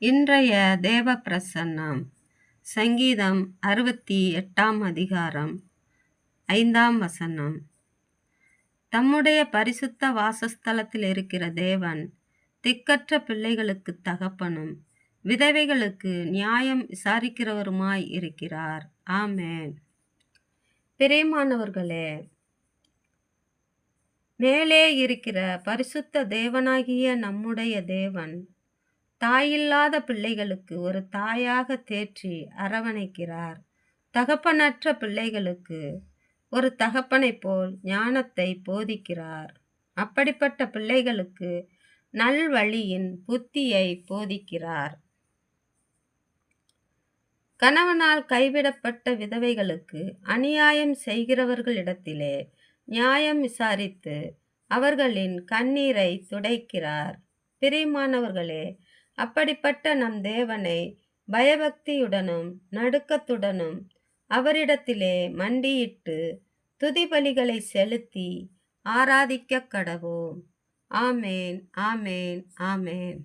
இன்றைய தேவ பிரசன்னம் சங்கீதம் அறுபத்தி எட்டாம் அதிகாரம் ஐந்தாம் வசனம். தம்முடைய பரிசுத்த வாசஸ்தலத்தில் இருக்கிற தேவன் திக்கற்ற பிள்ளைகளுக்கு தகப்பனும் விதவைகளுக்கு நியாயம் விசாரிக்கிறவருமாய் இருக்கிறார். ஆமேன். பிரியமானவர்களே மேலே இருக்கிற பரிசுத்த தேவனாகிய நம்முடைய தேவன் தாயில்லாத பிள்ளைகளுக்கு ஒரு தாயாக தேற்றி அரவணைக்கிறார். தகப்பனற்ற பிள்ளைகளுக்கு ஒரு தகப்பனைப் போல் ஞானத்தை போதிக்கிறார். அப்படிப்பட்ட பிள்ளைகளுக்கு நல்வழியின் புத்தியை போதிக்கிறார். கணவனால் கைவிடப்பட்ட விதவைகளுக்கு அநியாயம் செய்கிறவர்களிடத்திலே நியாயம் விசாரித்து அவர்களின் கண்ணீரை துடைக்கிறார். பிரியமானவர்களே அப்படிப்பட்ட நம் தேவனை பயபக்தியுடனும் நடுக்கத்துடனும் அவரிடத்திலே மண்டியிட்டு துதிபலிகளை செலுத்தி ஆராதிக்க கடவோம். ஆமேன் ஆமேன் ஆமேன்.